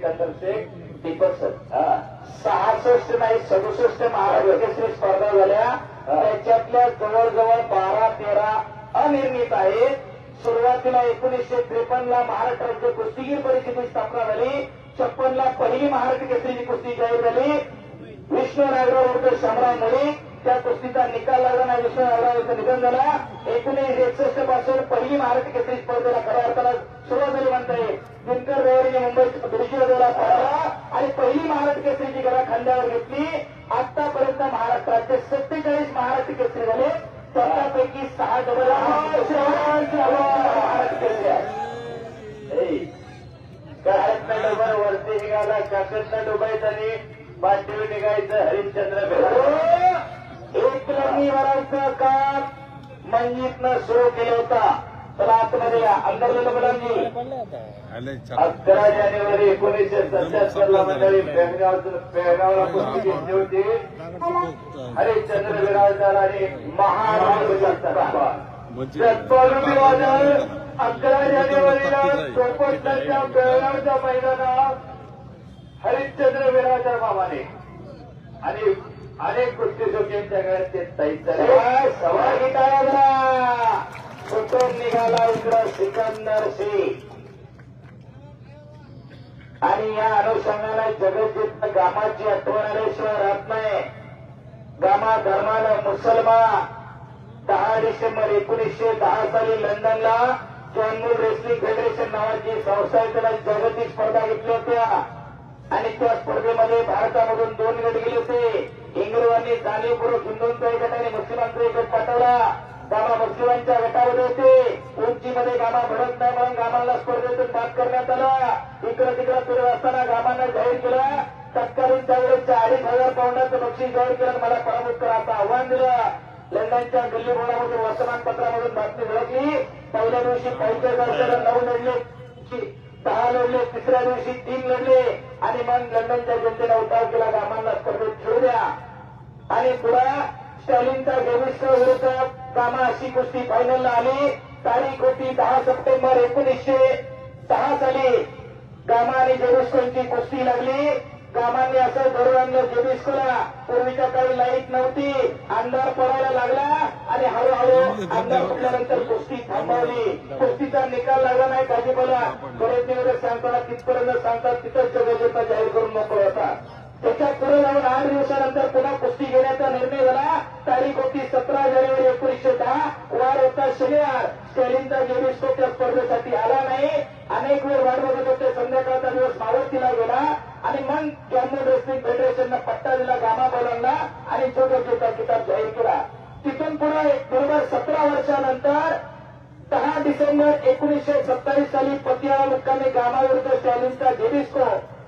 Sikandar Deepak sir सहासष्ट नाही सदुसष्ट महाराष्ट्र स्पर्धा झाल्या त्याच्यातल्या जवळजवळ बारा तेरा अनिर्णित आहेत. सुरुवातीला एकोणीसशे त्रेपन्न ला महाराष्ट्र राज्य कुस्तीगीर परिषदेची स्थापना झाली. छप्पन ला पहिली महाराष्ट्र केसरीची कुस्ती जाहीर झाली. विष्णू नागराव उर्फ शामराव मलिक त्या कुस्तीचा निकाल लागला नाही विष्णू नागराव निधन झालं. एकोणीसशे एकसष्टपासून पहिली महाराष्ट्र केसरी स्पर्धेला खऱ्या अर्थाला सुरुवात झाली म्हणता येईल दिनकर रेवरीने मुंबईत दुरुशीला पाहिला आणि पहिली महाराष्ट्र केसरीची घरा खांद्यावर घेतली. आतापर्यंत महाराष्ट्राचे सत्तेचाळीस महाराष्ट्र केसरी झाले. त्यापैकी सहा डबल महाराष्ट्र केसरी आहे. काळ्यातला डोबा वरती निघाला काकतला डुबायचं आणि पाठीवर निघायचं हरिश्चंद्र एक लग्नी भरायचं काम मंजितनं सुरू केलं होता. चला आतमध्ये अंदरलेलं मुलांनी अकरा जानेवारी एकोणीसशे सत्याहत्तर ला मंडळी पेहगावला कुस्ती घेतली होती. हरिश्चंद्र विराजदार आणि महाराज अकरा जानेवारीला चोपष्टाच्या बेळगावच्या मैदानात हरिश्चंद्र विराजदार मामाने. आणि अनेक कुस्ती शोकींच्या गळ्यात ते झाले सवार गीता कुठून निघाला इकडं सिकंदर सिंग? आणि या अनुषंगाला जगज्जित गामाची आठवण आल्याशिवाय राहत नाही. गामा धर्मानं मुसलमान. दहा डिसेंबर एकोणीसशे दहा साली लंडनला जॉनमूल रेसलिंग फेडरेशन नावाची संस्था त्याला जागतिक स्पर्धा घेतल्या होत्या. आणि त्या स्पर्धेमध्ये भारतामधून दोन गट गेले होते. इंग्रजांनी जाणीवपूर्वक हिंदूंचा एक गट आणि मुस्लिमांचा एक गट पाठवला. गामा मुस्लिमांच्या गटामध्ये होते उंचीमध्ये गामा भरत नाही म्हणून गामांना स्पर्धेतून बाद करण्यात आला. इकडं तिकडं फिरत असताना गामांना जाहीर केलं. तत्कालीन त्यावेळेसच्या अडीच हजार पाऊंडाचं बक्षीस जाहीर केलं मला पराभूत करा असं आव्हान दिलं. लंडनच्या दिल्ली बोर्डामधून वर्तमानपत्रामधून बातमी झळकली पहिल्या दिवशी पंचायत वर्षाला नऊ लढले. दहा लढले. तिसऱ्या दिवशी तीन लढले. आणि मग लंडनच्या जनतेला उठाव केला. गामांना आणि पुढे स्टॅलिनचा गेविस्क विरुद्ध कामा अशी कुस्ती फायनलला आली. तारीख होती दहा सप्टेंबर एकोणीसशे सहा साली. गामा आणि जेविस्कोची कुस्ती लागली. गामांनी असं घडून आणलं जेबिस्कोला पूर्वीच्या काळी लाइट नव्हती. अंधार पडायला लागला आणि हळूहळू अंधार सुटल्यानंतर कुस्ती थांबवली. कुस्तीचा निकाल लागला नाही भाजीपाला. बरेच दिवस सांगताना तिथपर्यंत सांगतात तिथंच जगजेता जाहीर करून मोकळ होता. त्याच्या पुढे गोष्टी घेण्याचा निर्णय झाला. तारीख होती सतरा जानेवारी एकोणीसशे दहा. वार होता शनिवार. स्टॅलिनचा जेवीस तो त्या स्पर्धेसाठी आला नाही. अनेक वेळ वाट बघत होते. संध्याकाळचा दिवस मावळतीला गेला. आणि मग जम्मू रेस्लिंग फेडरेशननं पट्टा दिला गामा बोलांना आणि छोटा किताब जाहीर केला. तिथून पुढे बरोबर सतरा वर्षानंतर दहा डिसेंबर एकोणीसशे सत्तावीस साली पतियाळा मुक्कामी गामाविरुद्ध स्टॅलिनचा जेवीस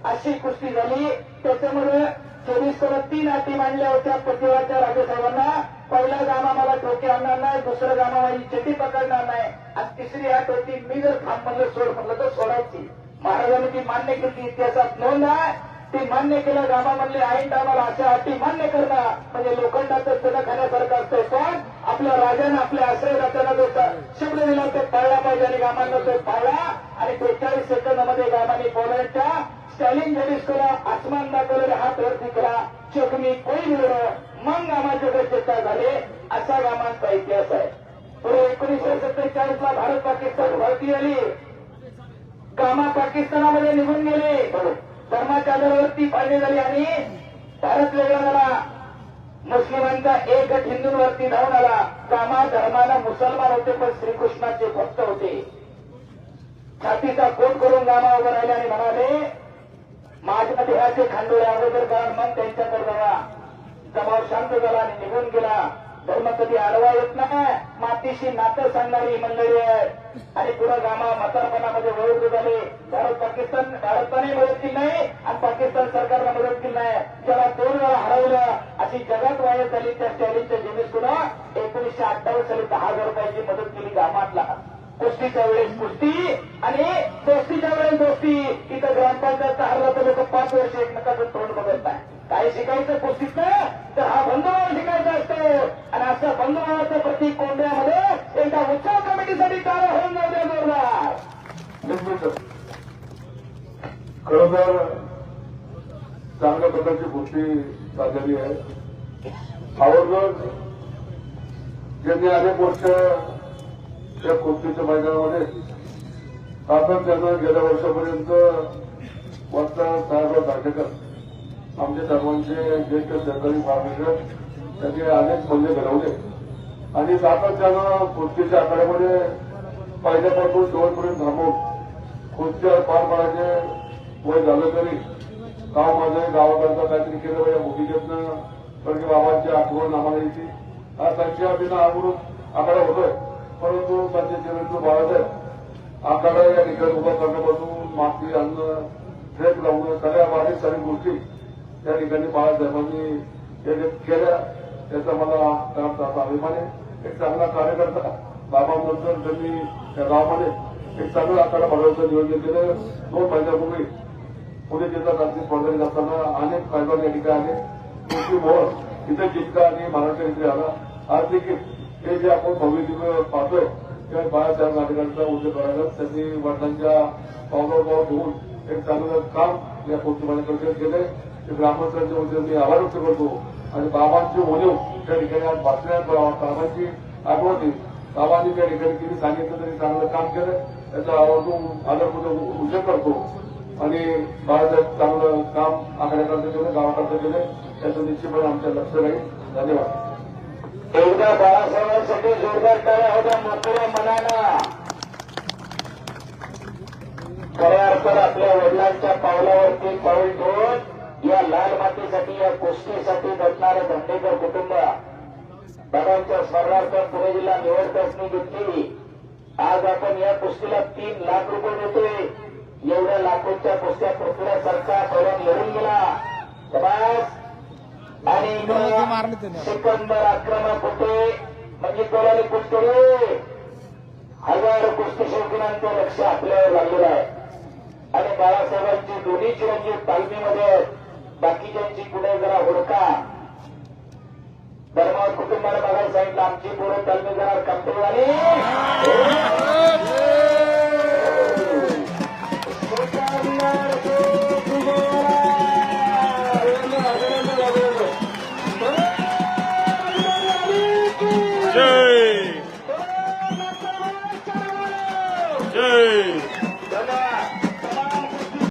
अशी कुस्ती झाली. त्याच्यामुळे चोवीस जेविस्कोनं तीन अटी मांडल्या होत्या. पतिवाच्या राजेसाहेबांना पहिला गामा मला टोके आणणार नाही दुसरं गामा माझी चेटी पकडणार नाही. आणि तिसरी अट होती मी जर थांब म्हणलं सोड म्हणलं तर सोडायची. महाराजांनी ती मान्य केली इतिहासात नोंद आहे. ती मान्य केलं गामा म्हणले आईन टायमाला अशा अटी मान्य करणं म्हणजे लोखंडाचं सण खाण्यासारखं असतं पण आपल्या राजानं आपल्या आश्रयदात्यांना जो शब्द दिला तो पाळला पाहिजे आणि गामांना तो पाळला. आणि बेचाळीस सेकंदामध्ये गामाने पोलंडच्या स्टॅलिन जेडिस्कोला आसमान दाखवलेला हात वरती केला चकमी कोई मिळवलं मग गामाचे चर्चा झाले असा गामांचा इतिहास आहे. पुढे एकोणीसशे सत्तेचाळीस ला भारत पाकिस्तान भरती आली. गामा पाकिस्तानामध्ये निघून गेले. धर्माच्या आधारावरती पाळली झाली आणि भारत वेगळा झाला मुस्लिमांचा एक गट हिंदूंवरती धावून आला. कामा धर्माला मुसलमान होते पण श्रीकृष्णाचे भक्त होते. छातीचा कोट करून गामा उभं राहिले आणि म्हणाले माझ्या देहाचे खांडोळे अगोदर कारण मग त्यांच्याकडे जावा. जमाव शांत झाला आणि निघून गेला. धर्म कधी आडवा येत नाही. मातीशी नातं सांगणारी ही मंडळी आहे आणि पुढे गामा म्हातारपणामध्ये वळून झाले. भारत पाकिस्तान भारताने मदत केली नाही आणि पाकिस्तान सरकारने मदत केली नाही. ज्याला दोन वेळा हरवलं अशी जगात वायत झाली त्या स्टॅलिनच्या जेमिस्टून एकोणीसशे अठ्ठावीस साली दहा हजार रुपयाची मदत केली गामातला. कुस्तीच्या वेळेस कुस्ती आणि दोस्तीच्या वेळेस दोस्ती. इथं ग्रामपंचायत हरला तर लोक पाच वर्ष एकमेकांचं तोंड बघत नाही काय शिकायचं कुस्तीत तर हा बंधुभाव शिकायचा असतो. आणि असं बंधुभावाचं प्रतीक कोंड्यामध्ये एकदा उत्सव कमिटीसाठी चालू होऊन जाऊ द्या जोरदार. खरोखर चांगल्या प्रकारची कुस्ती झालेली आहे. आवर्जून ज्यांनी अनेक वर्ष त्या कुस्तीच्या मैदानामध्ये आपण त्यांना गेल्या वर्षापर्यंत वक्ता साहेबराव दांडेकर आमच्या सर्वांचे ज्येष्ठ सरकारी मार्गदर्शक त्यांनी अनेक मूल्य घडवले. आणि सातत्यानं कुस्तीच्या आखाड्यामध्ये पहिल्यापासून शेवटपर्यंत थांबून कुस्त्या पार पाडायचे वय झालं तरी गाव माझं गावाकडचं काहीतरी केलं पाहिजे भूमिकेतनं कारण की बाबांची आठवण आम्हाला येते. हा त्यांची आम्ही आवडून आखाडा होतोय. परंतु त्यांचे चिरंजीव बाळासाहेब आखाडा या ठिकाणी उभा करण्यापासून माती आणणं ट्रेक लावणं सगळ्या बारीक सारी गोष्टी त्या ठिकाणी बाळासाहेबांनी केल्या. त्याचा मला त्याचा अभिमान आहे. एक चांगला कार्यकर्ता बाबांनंतर त्यांनी त्या गावामध्ये एक चांगला आखाडा भरवण्याचं नियोजन केलं. दोन महिन्यापूर्वी पुणे जिल्हा क्रांती स्पर्धा असताना अनेक मैदान या ठिकाणी आले. तुमची मोहर इथे जिंका आणि महाराष्ट्र इथे आला. आज देखील हे जे आपण भव्य दिव्य पाहतोय त्या बाळासाहेब नाटकांचा उल्लेख करायला त्यांनी वडिलांच्या पावलावर पाव घेऊन एक चांगलं काम या पोस्टमानाकडे केलंय. ते ग्रामस्थांच्या वतीने मी आभार व्यक्त करतो. आणि बाबांची उणीव त्या ठिकाणी आज बातम्यात बाबांची आठवणी. बाबांनी त्या ठिकाणी किती सांगितलं तरी चांगलं काम केलं त्याचा आवर्जून आदरपूर्वक उल्लेख करतो. आणि बाळासाहेब चांगलं काम आखाड्याकरता केलं गावाकरता केलं त्याचं निश्चितपणे आमच्या लक्ष राहील. धन्यवाद. एकदा बाळासाहेबांसाठी जोरदार टाळ्या होत्या मोकळ्या मनानं खऱ्या अर्थात आपल्या वडिलांच्या पावलावरती पाऊल ठेवून या लाल मातीसाठी या कुस्तीसाठी झटणारं धंडेकर कुटुंब बाबांच्या स्मरणार्थ पुणे जिल्हा निवड चाचणी घेतली आज आपण या कुस्तीला तीन लाख रुपये देतोय. एवढ्या लाखोच्या कुस्त्या इकडं सिकंदर आक्रमक होते म्हणजे कोणाने कुठतरी हजारो कुस्ती शौकीनांचं लक्ष आपल्यावर लागलेलं आहे. आणि बाळासाहेबांची दोन्ही चिरंजीव तालमीमध्ये आहेत. बाकीच्यांची पुढे जरा हुडका. धर्मावर कुटुंबाला बघायला सांगितलं आमची पोरं तालमी जरा कमते झाली